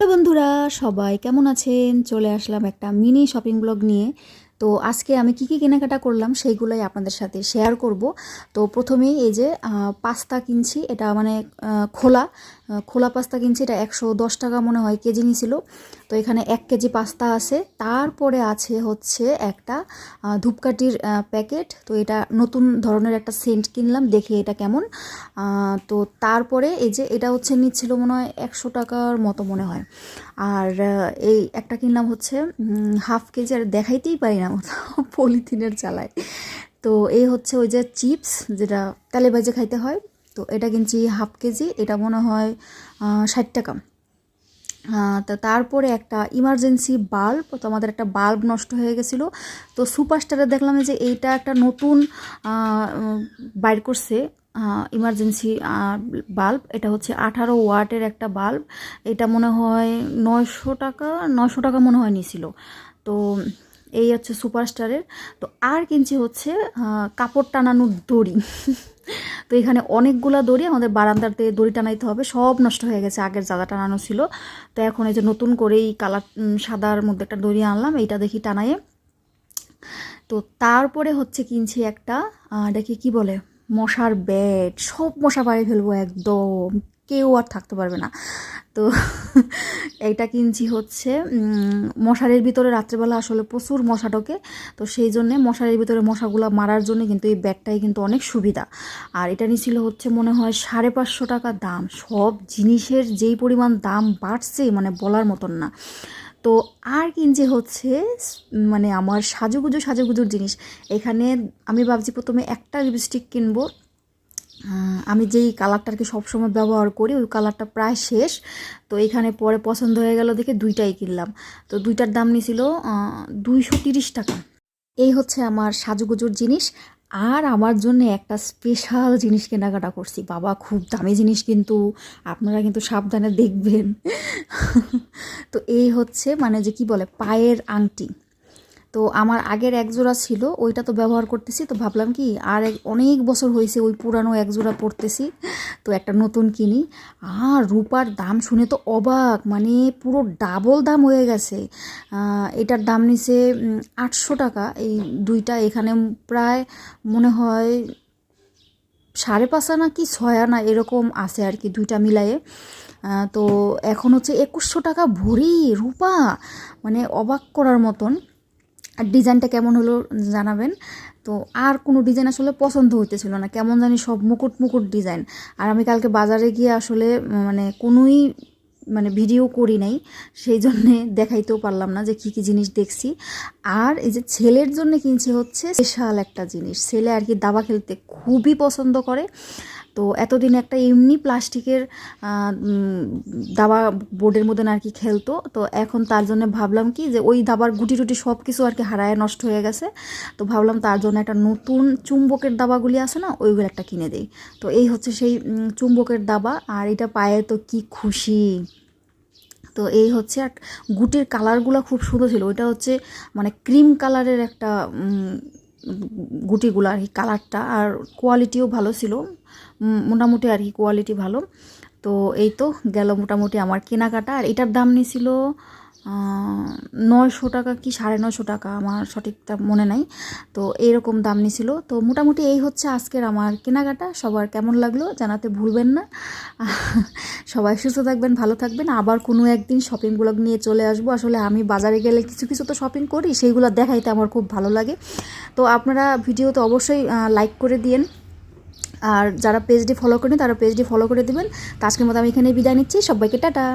Hello বন্ধুরা, সবাই কেমন আছেন? চলে আসলাম একটা মিনি শপিং ব্লগ নিয়ে। তো আজকে আমি কি কী কেনাকাটা করলাম সেইগুলোই আপনাদের সাথে শেয়ার করব। তো প্রথমেই এই যে পাস্তা কিনছি। এটা মানে খোলা। খোলা পাস্তা কিনছি, এটা একশো দশ টাকা মনে হয় কেজি নিছিল তো এখানে এক কেজি পাস্তা আছে। তারপরে আছে হচ্ছে একটা ধূপকাঠির প্যাকেট। তো এটা নতুন ধরনের একটা সেন্ট কিনলাম, দেখে এটা কেমন। তো তারপরে এই যে এটা হচ্ছে নিচ্ছিল মনে হয় একশো টাকার মতো মনে হয়। আর এই একটা কিনলাম হচ্ছে হাফ কেজি, আর দেখাইতেই পারি না পলিথিনের চালায়। তো এই হচ্ছে ওই যে চিপস, যেটা তেলে ভেজে খাইতে হয়। তো এটা কিনছি হাফ কেজি, এটা মনে হয় ষাট টাকা। তো তারপরে একটা ইমার্জেন্সি বাল্ব তো আমাদের একটা বাল্ব নষ্ট হয়ে গেছিল। তো সুপারস্টারে দেখলাম যে এইটা একটা নতুন বাইর করছে ইমার্জেন্সি বাল্ব এটা হচ্ছে আঠারো ওয়াটের একটা বাল্ব এটা মনে হয় নয়শো টাকা নয়শো টাকা মনে হয় নিছিল। তো এই হচ্ছে সুপারস্টারের তো আর কিনছি হচ্ছে কাপড় টানানোর দড়ি। তো এখানে অনেকগুলো দড়ি আমাদের বারান্দাতে দড়ি টানাইতে হবে। সব নষ্ট হয়ে গেছে, আগের জাদা টানানো ছিল। তো এখন এই যে নতুন করে এই কালার সাদার মধ্যে একটা দড়ি আনলাম, এইটা দেখি টানায়ে তো তারপরে হচ্ছে কিনছি একটা এটাকে কি বলে? মশার ব্যাট সব মশা বাড়ি ফেলব একদম। কেউ আর থাকতে পারবে না। তো এইটা কিনছি হচ্ছে মশারির ভিতরে রাত্রেবেলা আসলে প্রচুর মশা ঢোকে, তো সেই জন্যে মশারির ভিতরে মশাগুলো মারার জন্য কিন্তু এই ব্যাগটাই কিন্তু অনেক সুবিধা। আর এটা নিছিল হচ্ছে মনে হয় সাড়ে পাঁচশো টাকা দাম, সব জিনিসের যেই পরিমাণ দাম বাড়ছে মানে বলার মতন না। তো আর কিনছে হচ্ছে মানে আমার সাজুগুজু সাজুগুজুর জিনিস। এখানে আমি ভাবছি প্রথমে একটা লিপস্টিক কিনবো আমি যেই কালারটা আর কি সবসময় ব্যবহার করি, ওই কালারটা প্রায় শেষ। তো এখানে পরে পছন্দ হয়ে গেল দেখে দুইটাই কিনলাম। তো দুইটার দাম নিছিল দুইশো তিরিশ টাকা। এই হচ্ছে আমার সাজুগুজুর জিনিস। আর আমার জন্য একটা স্পেশাল জিনিস কেনাকাটা করছি। বাবা, খুব দামি জিনিস কিন্তু। আপনারা কিন্তু সাবধানে দেখবেন। তো এই হচ্ছে মানে যে কি বলে, পায়ের আংটি। তো আমার আগের এক জোড়া ছিল ওইটা তো ব্যবহার করতেছি তো ভাবলাম কি আর অনেক বছর হয়েছে ওই পুরানো এক জোড়া পরতেছি তো একটা নতুন কিনি। আর রূপার দাম শুনে তো অবাক মানে পুরো ডাবল দাম হয়ে গেছে। এটার দাম নিছে আটশো টাকা এই দুইটা এখানে প্রায় মনে হয় সাড়ে পাঁচ আনা কি ছয় আনা এরকম আছে আর কি দুইটা আহ, তো এখন হচ্ছে একুশশো টাকা ভরি রূপা মানে অবাক করার মতন। আর ডিজাইনটা কেমন হলো জানাবেন। তো আর কোনো ডিজাইন আসলে পছন্দ হইতেছিল না। কেমন জানি সব মুকুট মুকুট ডিজাইন। আর আমি কালকে বাজারে গিয়ে আসলে মানে কোনোই মানে ভিডিও করি নাই। সেই জন্যে দেখাইতেও পারলাম না যে কী কী জিনিস দেখছি। আর এই যে ছেলের জন্য কিনছে হচ্ছে, স্পেশাল একটা জিনিস। ছেলে আর কি দাবা খেলতে খুবই পছন্দ করে। তো এতদিন একটা এমনি প্লাস্টিকের দাবা বোর্ডের মধ্যে আর কি খেলতো। তো এখন তার জন্য ভাবলাম কি যে ওই দাবার গুটি টুটি সব কিছু আর কি হারায় নষ্ট হয়ে গেছে। তো ভাবলাম তার জন্য একটা নতুন চুম্বকের দাবাগুলি আছে না, ওইগুলো একটা কিনে দেই। তো এই হচ্ছে সেই চুম্বকের দাবা। আর এটা পায়ে তো কি খুশি। তো এই হচ্ছে আর গুটির কালারগুলো খুব সুন্দর ছিল। ওইটা হচ্ছে মানে ক্রিম কালারের একটা গুটিগুলো আর কি কালারটা আর কোয়ালিটিও ভালো ছিল। মোটামুটি আর কি কোয়ালিটি ভালো। তো এই তো গেল মোটামুটি আমার কেনাকাটা। আর এটার দাম নিছিল নয়শো টাকা কি সাড়ে নশো টাকা আমার সঠিকটা মনে নাই। তো এইরকম দাম নিছিল। তো মোটামুটি এই হচ্ছে আজকের আমার কেনাকাটা। সবার কেমন লাগল জানাতে ভুলবেন না। সবাই সুস্থ থাকবেন, ভালো থাকবেন। আবার কোনো একদিন শপিং ব্লগ নিয়ে চলে আসব। আসলে আমি বাজারে গেলে কিছু কিছু তো শপিং করি, সেইগুলো দেখাইতে আমার খুব ভালো লাগে। তো আপনারা ভিডিওতে অবশ্যই লাইক করে দিয়েন। আর যারা পেজটি ফলো করেন তারা পেজটি ফলো করে দিবেন। তো আজকের মতো আমি এখানে বিদায় নিচ্ছি। সবাইকে টাটা।